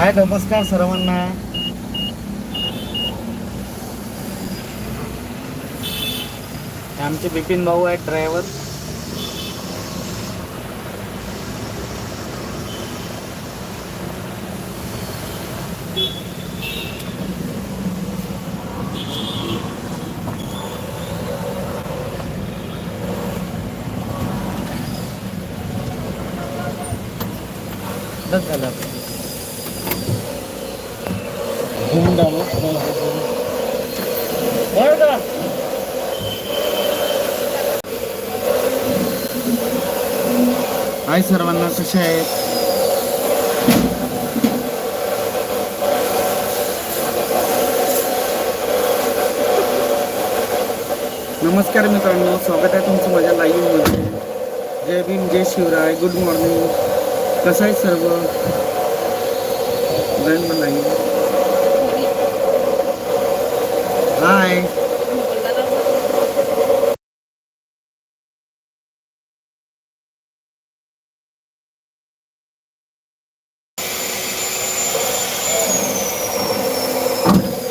हाय नमस्कार सर्वांना. आमचे बिपिन भाऊ आहेत ड्रायव्हर बस झालं आपलं. घेऊन बरं का? हाय सर्वांना कसे आहेत नमस्कार मित्रांनो स्वागत आहे तुमचं माझ्या लाईव्हमध्ये जय भीम जय शिवराय गुड मॉर्निंग कसं आहे सर्व? जाईन लाईव्ह हाय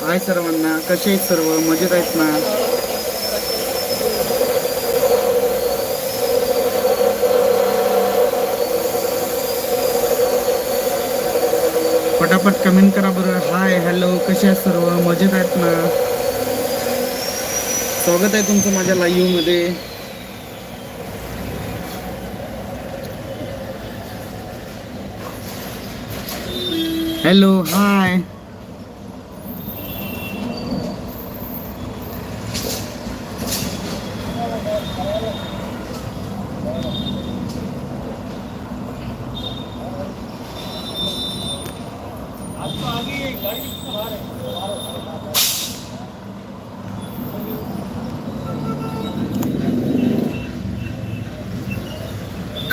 हाय सर्वांना. कसे आहेत सर्व? मजेत आहेत ना पटापट कमेंट करा बरं हाय हॅलो कसे आहेत सर्व मजेत आहेत ना स्वागत आहे तुमचं माझ्या लाईव्हमध्ये हॅलो हाय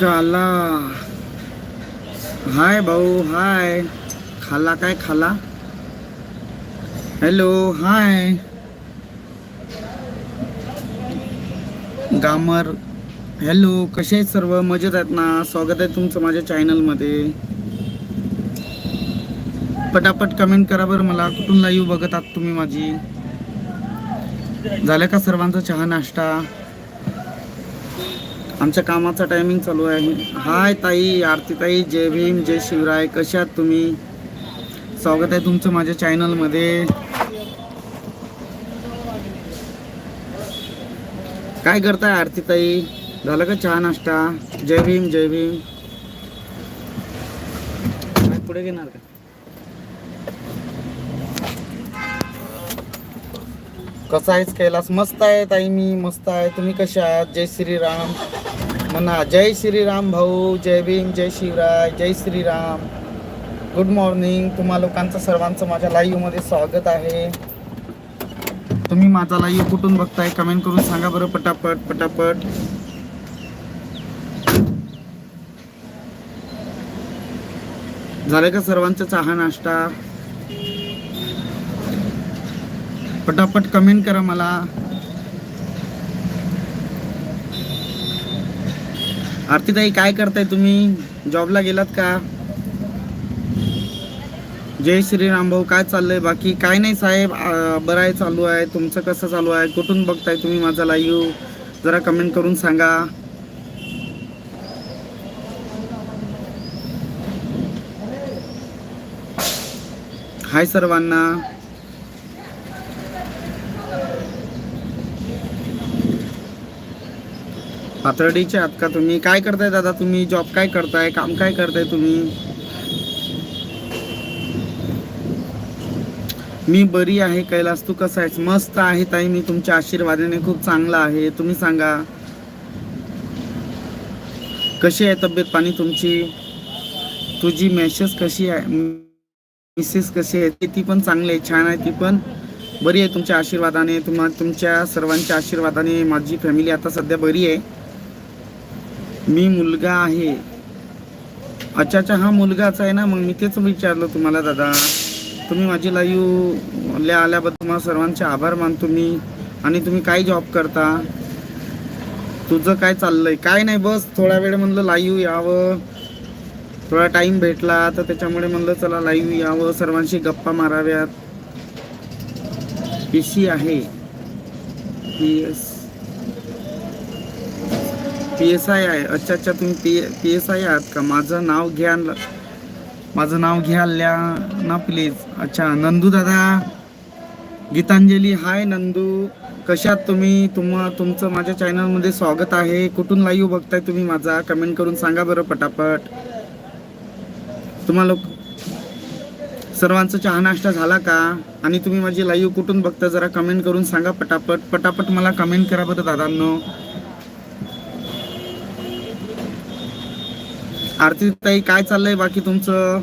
माशाला हाय भाऊ हाय। खाला काय खाला हॅलो हाय। गामर हॅलो कसे आहेत सर्व? मजेत आहेत ना? स्वागत आहे तुमचं माझ्या चॅनलमध्ये पटापट कमेंट करा बरं मला. कुठून लाईव्ह बघत आहात तुम्ही माझी? झालं का सर्वांचा चहा नाश्ता? आमच्या कामाचा टायमिंग चालू आहे. हाय ताई आरतीताई जय भीम जय शिवराय कशा आहात तुम्ही? स्वागत आहे तुमचं माझ्या चॅनलमध्ये काय करताय आरतीताई झालं का चहा नाश्ता? जय भीम जय भीम. काय पुढे घेणार का? कसा आहेस कैलास? मस्त आहे ताई मी मस्त आहे. तुम्ही कशा आहात? जय श्रीराम. म्हणा जय श्रीराम भाऊ जय भीम जय शिवराय जय श्रीराम. गुड मॉर्निंग तुम्हा लोकांचं सर्वांचं माझ्या लाईव्हमध्ये स्वागत आहे. तुम्ही माझा लाईव्ह कुठून बघताय? कमेंट करून सांगा बरं पटापट पटापट. झालं का सर्वांचा चहा नाश्ता? पटापट कमेंट करा मला. आरतीताई काय करताय तुम्ही? जॉबला गेलात का? जय श्रीराम भाऊ काय चाललंय? बाकी काय नाही साहेब बरं आहे चालू आहे. तुमचं कसं चालू आहे? कुठून बघताय तुम्ही माझा लाईव्ह? जरा कमेंट करून सांगा. हाय सर्वांना. पाथर्डीचे आहात का तुम्ही काय करताय दादा? तुम्ही जॉब काय करताय? काम काय करताय तुम्ही? मी बरी आहे कैलास. तू कसा आहेस? मस्त आहे ताई. मी तुमच्या आशीर्वादाने खूप चांगला आहे. तुम्ही सांगा. कशी आहे तब्येत पाणी तुमची? तुझी मेसेस कशी आहे? मिसेस कशी आहे? ती पण चांगली आहे. छान आहे ती पण. बरी आहे तुमच्या आशीर्वादाने. तुम्हा तुमच्या सर्वांच्या आशीर्वादाने माझी फॅमिली आता सध्या बरी आहे. मी मुलगा आहे. अच्छा अच्छा हा मुलगाच आहे ना मग मी तेच विचारलं तुम्हाला दादा. तुम्ही माझी लाईव ल्या आल्याबद्दल तुम्हाला सर्वांचे आभार मानतो मी. आणि तुम्ही काय जॉब करता? तुझं काय चाललंय? काय नाही बस थोडा वेळ म्हणलं लाईव्ह यावं. थोडा टाइम भेटला तर त्याच्यामुळे म्हणलं चला लाईव्ह यावं. सर्वांशी गप्पा माराव्यात. पी सी आहे. P S P S I आहे. अच्छा अच्छा तुम्ही पी पी एस आय आहात का? माझं नाव घ्या माझं नाव घ्या ल्या ना प्लीज अच्छा नंदू दादा. गीतांजली हाय नंदू. कशात तुम्ही? तुम तुमचं माझ्या चॅनलमध्ये स्वागत आहे. कुठून लाईव्ह बघताय तुम्ही माझा? कमेंट करून सांगा बरं पटापट. तुम्हाला सर्वांचा चहा नाश्ता झाला का? आणि तुम्ही माझी लाईव्ह कुठून बघता जरा कमेंट करून सांगा पटापट. पटापट मला कमेंट करा बरं दादांनो. आरती ताई काय चाललंय बाकी तुमचं?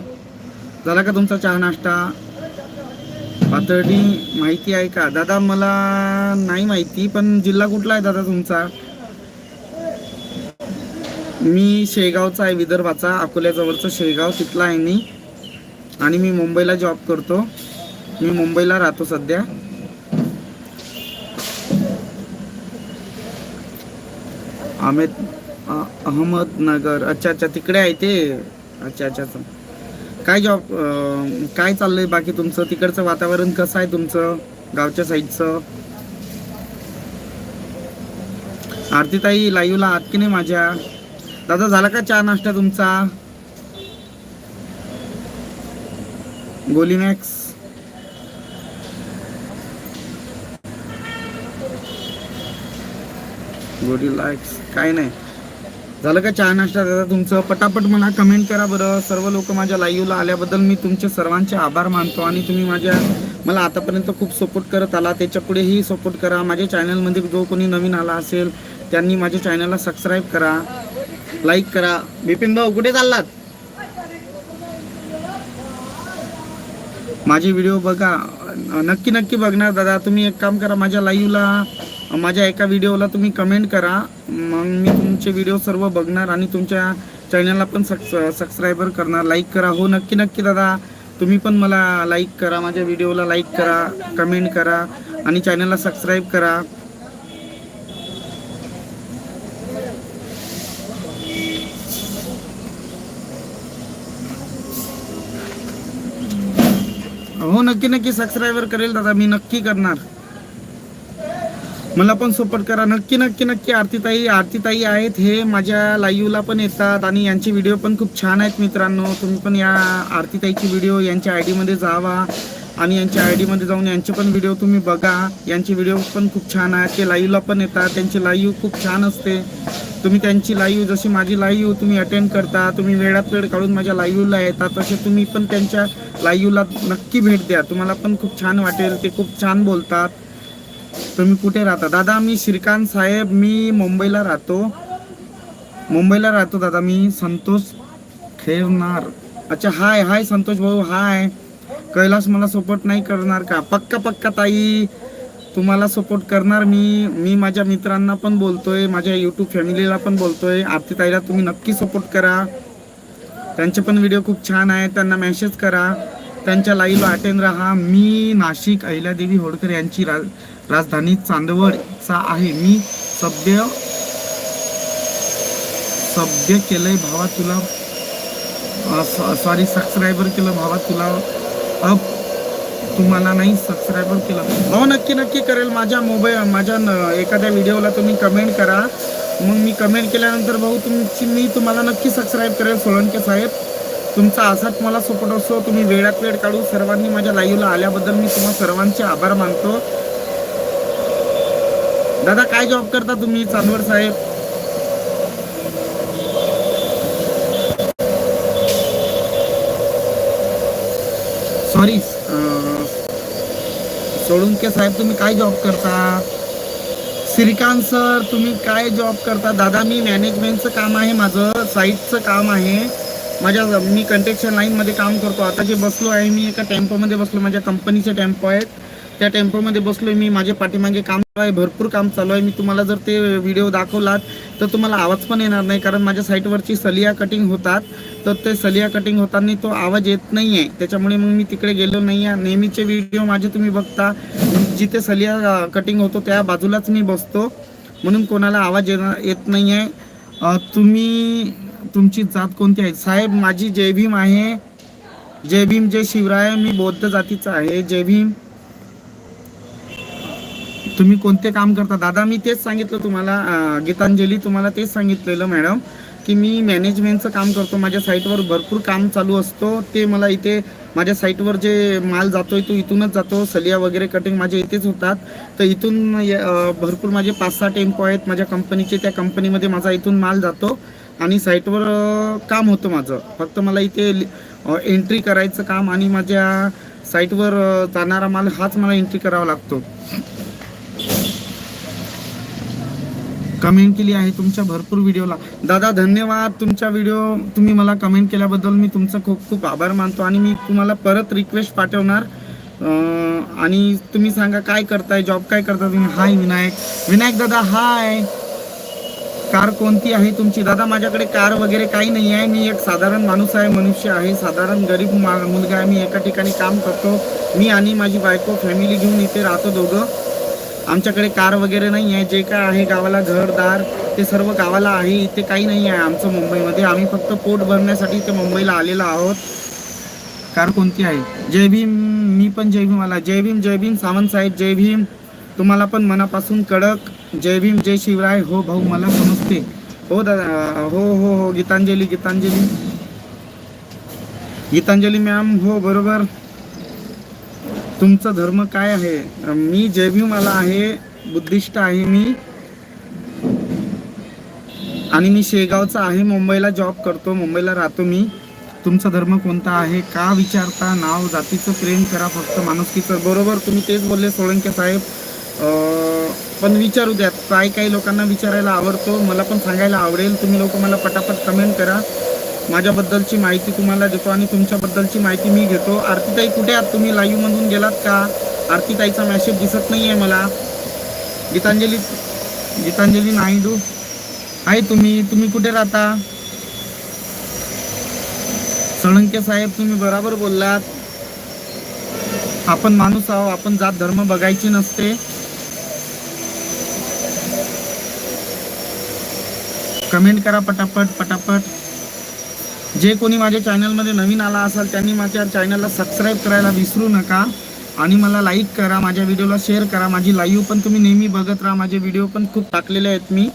झाला का तुमचा चहा नाश्ता? पातळी माहिती आहे का? दादा मला नाही माहिती पण जिल्हा कुठला आहे दादा तुमचा? मी शेगावचा आहे विदर्भाचा. अकोल्याजवळचं शेगाव तिथला आहे मी. आणि मी मुंबईला जॉब करतो. मी मुंबईला राहतो सध्या. अहमेद अहमदनगर. अच्छा अच्छा तिकडे आहे ते? अच्छा अच्छा अच्छा. काय जॉब काय चाललंय बाकी तुमचं? तिकडचं वातावरण कसं आहे तुमचं? गावच्या साईडचं आरतीताई लाईव्हला आहात की नाही माझ्या? दादा झाला का चहा नाश्ता तुमचा? गोली मॅक्स गोली लाईक्स काय नाही. झालं का चहा नाश्ता दादा तुमचं? पटापट मला कमेंट करा बरं. सर्व लोक माझ्या लाईव्हला आल्याबद्दल मी तुमचे सर्वांचे आभार मानतो आणि तुम्ही माझ्या मला आतापर्यंत खूप सपोर्ट करत आला. त्याच्या पुढेही सपोर्ट करा. माझ्या चॅनलमध्ये जो कोणी नवीन आला असेल त्यांनी माझ्या चॅनलला सबस्क्राईब करा. लाईक करा. बिपिन भाऊ कुठे चाललात? माझे व्हिडिओ बघा. नक्की नक्की बघणार दादा. तुम्ही एक काम करा माझ्या लाईव्हला माझ्या एका व्हिडिओला तुम्ही कमेंट करा. मग मी तुमचे व्हिडिओ सर्व बघणार आणि तुमच्या चॅनलला पण सक्स सबस्क्रायबर करणार. लाईक करा. हो नक्की नक्की दादा. तुम्ही पण मला लाईक करा. माझ्या व्हिडिओला लाईक करा कमेंट करा आणि चॅनलला सबस्क्राईब करा. हो नक्की नक्की सबस्क्रायबर करेल दादा मी नक्की करणार. मला पण सपोर्ट करा. नक्की नक्की नक्की आरतीताई आरतीताई आहेत. हे माझ्या लाईव्हला पण येतात आणि यांचे व्हिडिओ पण खूप छान आहेत मित्रांनो. तुम्ही पण या आरतीताईची व्हिडिओ यांच्या आय डीमध्ये जावा. आणि यांच्या आय डीमध्ये जाऊन यांचे पण व्हिडिओ तुम्ही बघा. यांचे व्हिडिओ पण खूप छान आहेत. ते लाईव्हला पण येतात. त्यांची लाईव्ह खूप छान असते. तुम्ही त्यांची लाईव्ह जशी माझी लाईव्ह तुम्ही अटेंड करता तुम्ही वेळात वेळ काढून माझ्या लाईव्हला येता तसे तुम्ही पण त्यांच्या लाईव्हला नक्की भेट द्या. तुम्हाला पण खूप छान वाटेल. ते खूप छान बोलतात. तुम्ही कुठे राहता? दादा मी श्रीकांत साहेब. मी मुंबईला राहतो. मुंबईला राहतो दादा. मी संतोष खेरनार अच्छा हाय हाय संतोष भाऊ. हाय कैलास मला सपोर्ट नाही करणार का? पक्का पक्का ताई. तुम्हाला सपोर्ट करणार मी. मी माझ्या मित्रांना पण बोलतोय माझ्या यूट्यूब फॅमिलीला पण बोलतोय. आरती ताईला तुम्ही नक्की सपोर्ट करा. त्यांचे पण व्हिडिओ खूप छान आहे त्यांना मेसेज करा. त्यांच्या लाईव्हला अटेंड राहा. मी नाशिक अहिल्यादेवी होडकर यांची रा राजधानी चांदवडचा आहे. मी सभ्य सभ्य केलंय भावा तुला सॉरी सबस्क्रायबर केलं भावा तुला. अब तुम्हाला नाही सबस्क्राईबर केलं. हो नक्की नक्की करेल. माझ्या मोबाईल माझ्या न- एखाद्या व्हिडिओला तुम्ही कमेंट करा. मग मी कमेंट केल्यानंतर भाऊ तुमची मी तुम्हाला नक्की सबस्क्राईब करेल सोळंके साहेब. तुमचा असाच मला सपोर्ट असतो तुम्ही वेळात वेळ काढू. सर्वांनी माझ्या लाईव्हला आल्याबद्दल मी तुम्हाला सर्वांचे आभार मानतो. दादा काय जॉब करता तुम्ही? चांदवड साहेब. सॉरी सोळुंके साहेब तुम्ही काय जॉब करता? श्रीकांत सर तुम्ही काय जॉब करता? दादा मी मॅनेजमेंटचं काम आहे माझं साईटचं काम आहे. माझ्या मी कंस्ट्रक्शन लाईनमध्ये काम करतो. आता जे बसलो आहे मी एका टेम्पोमध्ये बसलो. माझ्या कंपनीचे टेम्पो आहेत. त्या टेम्पोमध्ये बसलो मी माझ्या पाठीमागे काम चालू आहे भरपूर काम चालू आहे. मी तुम्हाला जर ते व्हिडिओ दाखवलात तर तुम्हाला आवाज पण येणार नाही कारण माझ्या साईटवरची सलिया कटिंग होतात. तर ते सलिया कटिंग होताना तो आवाज येत नाही आहे त्याच्यामुळे मग मी तिकडे गेलो नाही आहे नेहमीचे व्हिडिओ माझे तुम्ही बघता. जिथे सलिया कटिंग होतो त्या बाजूलाच मी बसतो. म्हणून कोणाला आवाज येणार येत नाही आहे तुम्ही तुमची जात कोणती आहे? साहेब माझी जय भीम आहे. जय भीम जय शिवराय. मी बौद्ध जातीचा आहे. जय भीम. तुम्ही कोणते काम करता? दादा मी तेच सांगितलं तुम्हाला गीतांजली तुम्हाला तेच सांगितलेलं मॅडम की मी मॅनेजमेंटचं काम करतो. माझ्या साईटवर भरपूर काम चालू असतो. ते मला इथे माझ्या साईटवर जे माल जातोय तो इथूनच जातो. सलिया वगैरे कटिंग माझे इथेच होतात. तर इथून य- भरपूर माझे पाच सहा टेम्पो आहेत. माझ्या कंपनीचे त्या कंपनीमध्ये माझा इथून माल जातो आणि साईटवर काम होतं माझं. फक्त मला इथे एंट्री करायचं काम आणि माझ्या साईटवर जाणारा माल हाच मला एंट्री करावा लागतो. कमेंट केली आहे तुमच्या भरपूर व्हिडिओला दादा धन्यवाद तुमच्या व्हिडिओ तुम्ही मला कमेंट केल्याबद्दल मी तुमचं खूप खूप आभार मानतो आणि मी तुम्हाला परत रिक्वेस्ट पाठवणार. आणि तुम्ही सांगा काय करताय जॉब काय करता तुम्ही हाय विनायक. विनायक दादा हाय कार कोणती आहे तुमची? दादा माझ्याकडे कार वगैरे काही नाही आहे. मी एक साधारण माणूस आहे मनुष्य आहे. साधारण गरीब मा- मुलगा आहे. मी एका ठिकाणी काम करतो. मी आणि माझी बायको फॅमिली घेऊन इथे राहतो दोघं. आमच्याकडे कार वगैरे नाही आहे जे काय आहे गावाला घरदार ते सर्व गावाला आहे इथे काही नाही आहे आमचं मुंबईमध्ये. आम्ही फक्त पोट भरण्यासाठी इथे मुंबईला आलेलो आहोत. कार कोणती आहे? जय भीम मी पण जय भीम आला. जय भीम जय भीम सावंत साहेब जय भीम. तुम्हाला पण मनापासून कडक. जय भीम जय शिवराय. हो भाऊ मला समजते हो दादा हो हो हो गीतांजली गीतांजली. गीतांजली मॅम हो बरोबर. तुमचा धर्म काय आहे? मी जय आहे बुद्धिस्ट आहे मी. आणि मी शेगावचा आहे मुंबईला जॉब करतो मुंबईला राहतो मी. तुमचा धर्म कोणता आहे? का विचारता? नाव जातीचं प्रेम करा फक्त माणुसकीचं. बरोबर तुम्ही तेच बोलले सोळंके साहेब. पण विचारू द्या. काय काही लोकांना विचारायला आवडतो? मला पण सांगायला आवडेल. तुम्ही लोक मला पटापट कमेंट करा. माझ्याबद्दलची माहिती तुम्हाला देतो आणि तुमच्याबद्दलची माहिती मी घेतो. आरतीताई कुठे आहात? तुम्ही लाईव्हमधून गेलात का? आरतीताईचा मॅसेज दिसत नाही आहे मला. गीतांजली गीतांजली नायडू. आहे तुम्ही. तुम्ही कुठे राहता? सळंके साहेब तुम्ही बरोबर बोललात. आपण माणूस आहो आपण जात धर्म बघायची नसते. कमेंट करा पटापट पटापट. जे कोणी माझ्या चॅनलमध्ये नवीन आला असाल त्यांनी माझ्या चॅनलला सबस्क्राईब करायला विसरू नका. आणि मला लाईक करा माझ्या व्हिडिओला शेअर करा. माझी लाईव्ह पण तुम्ही नेहमी बघत राहा. माझे व्हिडिओ पण खूप टाकलेले आहेत मी.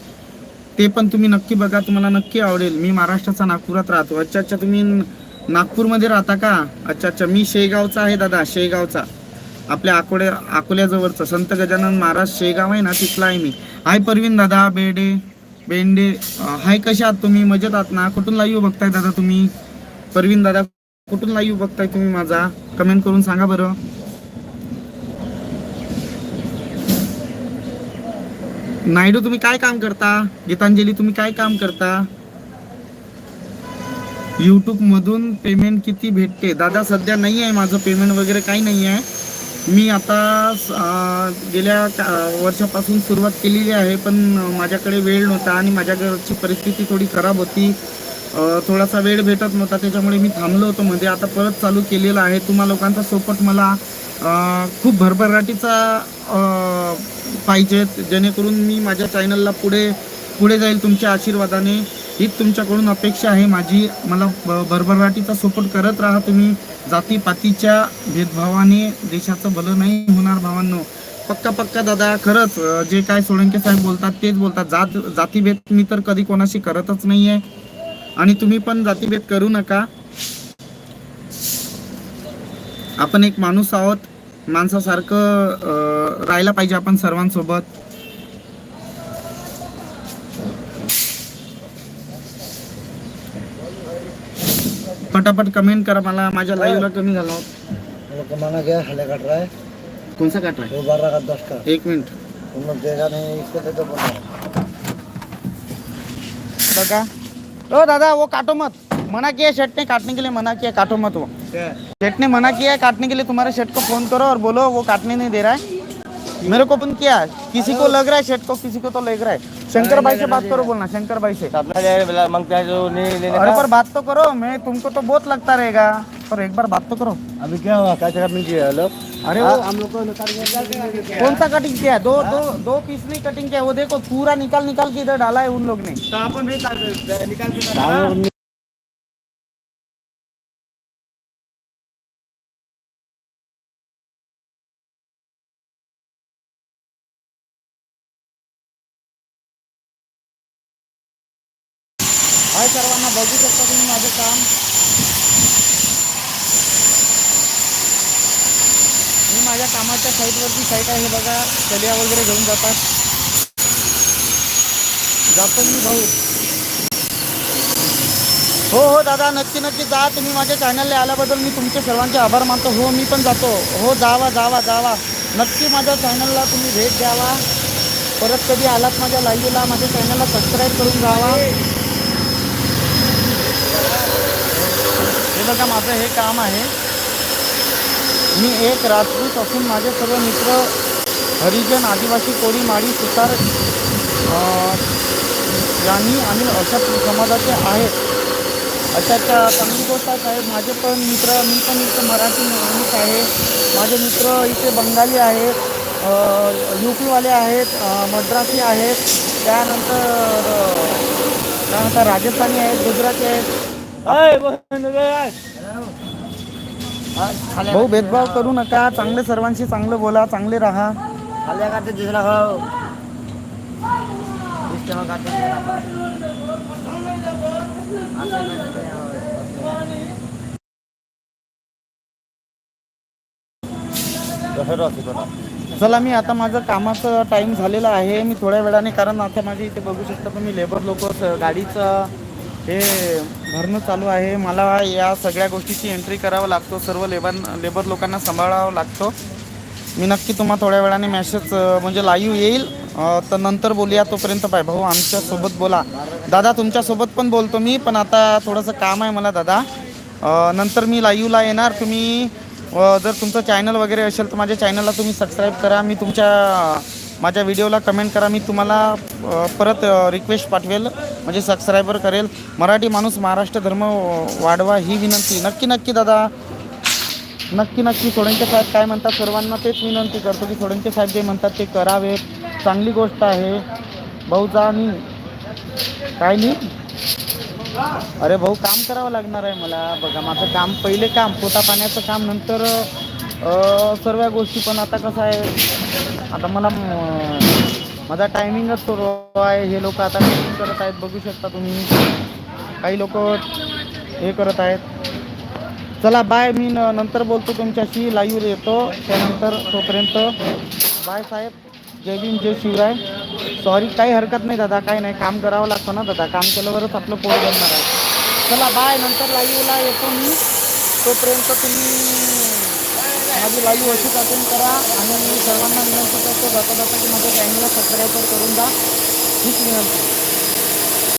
ते पण तुम्ही नक्की बघा. तुम्हाला नक्की आवडेल. मी महाराष्ट्राचा नागपुरात राहतो. अच्छा अच्छा तुम्ही नागपूरमध्ये राहता का? अच्छा अच्छा मी शेगावचा आहे दादा शेगावचा. आपल्या अकोल्या अकोल्याजवळचा संत गजानन महाराज शेगाव आहे ना तिथला आहे मी. हाय परवीन दादा बेडे. बेंडे हाय कशा आहात तुम्ही? मजेत आहात ना? कुठून लाईव्ह बघताय दादा तुम्ही? परवीन दादा कुठून लाईव्ह बघताय तुम्ही माझा? कमेंट करून सांगा बरं. नायडू तुम्ही काय काम करता? गीतांजली तुम्ही काय काम करता? युट्यूब मधून पेमेंट किती भेटते? दादा सध्या नाही आहे माझं पेमेंट वगैरे काही नाही आहे मी आता गेल्या वर्षापासून सुरुवात केलेली आहे पण माझ्याकडे वेळ नव्हता आणि माझ्या घरची परिस्थिती थोडी खराब होती. थोडासा वेळ भेटत नव्हता त्याच्यामुळे मी थांबलो होतो मध्ये. आता परत चालू केलेलं आहे. तुम्हा लोकांचा सोपट मला खूप भरभराटीचा पाहिजेत जेणेकरून मी माझ्या चॅनलला पुढे पुढे जाईल तुमच्या आशीर्वादाने. हीच तुमच्याकडून अपेक्षा आहे. माझी मला ब- भरभराटीचा सपोर्ट करत राहा तुम्ही. जातीपातीच्या भेदभावाने देशाचं भलं नाही होणार भावांनो. पक्का पक्का दादा खरंच जे काय सोळंके साहेब बोलतात तेच बोलतात. जात जातीभेद मी तर कधी कोणाशी करतच नाही आहे आणि तुम्ही पण जातीभेद करू नका. आपण एक माणूस आहोत. माणसासारखं राहायला पाहिजे आपण सर्वांसोबत. पटापट कमेंट करा मला माझ्या लाईव्हला वो कमाना गया हले कट रहा है कोणसा काट आहे दो बारह का दस का? एक मिनिट. तुम लोग देगा नहीं इसको दे दो बोला बघा. ओ दादा वो काटो मत मना किया शर्ट ने काटने के लिए मना किया काटो मत वो शेठ ने मना किया है काटने के लिए तुम्हारे शेठ को फ़ोन करो और बोलो वो काटने नहीं दे रहा है. मेरे को फोन किया किसी को लग रहा है शेठ को किसी को तो लग रहा है। शंकर भाई से बात करो बोलना शंकर भाई से। अपना अरे का। पर बात तो करो मैं तुमको तो बहुत लगता रहेगा पर एक बार बात तो करो। अभी क्या हुआ क्या जगह मिल लोग अरे वो हम लोग को निकाल के कौन सा कटिंग किया? दो दो दो पीस नहीं कटिंग किया वो देखो पूरा निकाल निकाल के इधर डाला है उन लोग ने। हम लोग हाय सर्वांना बघू शकता तुम्ही माझं काम. मी माझ्या कामाच्या साईटवरती साईट आहे हे बघा. कलिया वगैरे घेऊन जातात. जातो मी भाऊ. हो हो दादा नक्की नक्की जा. तुम्ही माझ्या चॅनलला आल्याबद्दल मी तुमचे सर्वांचे आभार मानतो. हो मी पण जातो. हो जावा जावा जावा. नक्की माझ्या चॅनलला तुम्ही भेट द्यावा. परत कधी आलात माझ्या लाईव्हला माझ्या चॅनलला सबस्क्राईब करून जावा बघा माझं हे काम आहे. मी एक राजपूत असून माझे सर्व मित्र हरिजन आदिवासी कोळी माळी सुतार यांनी आणि अशा समाजाचे आहेत. अशा त्या चांगली गोष्ट साहेब माझे पण मित्र मी पण इथं मराठी माणूस आहे. माझे मित्र इथे बंगाली आहेत यू पीवाले आहेत मद्रासी आहेत. त्यानंतर त्यानंतर राजस्थानी आहेत गुजराती आहेत. भाऊ भेदभाव करू नका. चांगले सर्वांशी चांगलं बोला चांगले राहा. चला मी आता माझं कामाचं टाईम झालेला आहे. मी थोड्या वेळाने कारण आता माझे इथे बघू शकता तुम्ही लेबर लोक गाडीचं हे भरणं चालू आहे. मला या सगळ्या गोष्टीची एंट्री करावं लागतो. सर्व लेबर लेबर लोकांना सांभाळावं लागतो. मी नक्की तुम्हाला थोड्या वेळाने मॅसेज म्हणजे लाईव्ह येईल. तर नंतर बोलूया तोपर्यंत पाय. भाऊ आमच्यासोबत बोला. दादा तुमच्यासोबत पण बोलतो मी पण आता थोडंसं काम आहे मला दादा. नंतर मी लाईव्हला येणार. तुम्ही जर तुमचं चॅनल वगैरे असेल तर माझ्या चॅनलला तुम्ही सबस्क्राईब करा. मी तुमच्या माझ्या व्हिडिओला कमेंट करा मी तुम्हाला परत रिक्वेस्ट पाठवेल म्हणजे सबस्क्रायबर करेल. मराठी माणूस महाराष्ट्र धर्म वाढवा ही विनंती. नक्की नक्की दादा. नक्की नक्की सोडंके साहेब काय म्हणतात सर्वांना तेच विनंती करतो की सोडंके साहेब जे म्हणतात ते करावे. चांगली गोष्ट आहे. भाऊ जा मी काय नाही अरे भाऊ काम करावं लागणार आहे मला. बघा माझं काम पहिले काम पोटा पाण्याचं काम नंतर सर्व गोष्टी पण आता कसं आहे आता मला माझा टायमिंगच सुरू आहे. हे लोक आता मीटिंग करत आहेत. बघू शकता तुम्ही. काही लोक हे करत आहेत. चला बाय मी न- नंतर बोलतो तुमच्याशी. लाईव्ह येतो. त्यानंतर तोपर्यंत बाय साहेब. जय भीम जय शिवराय. सॉरी काही हरकत नाही दादा. काही नाही. काम करावं लागतं ना दादा. काम केल्यावरच आपलं पोट बनणार आहे. चला बाय नंतर लाईव्हला येतो मी. तोपर्यंत तुम्ही माझी लाईव्ह अशीच अटेंड करा आणि मी सर्वांना विनंती करतो जाता जाता की माझ्या चॅनलला सबस्क्राईब करून जा हीच विनंती.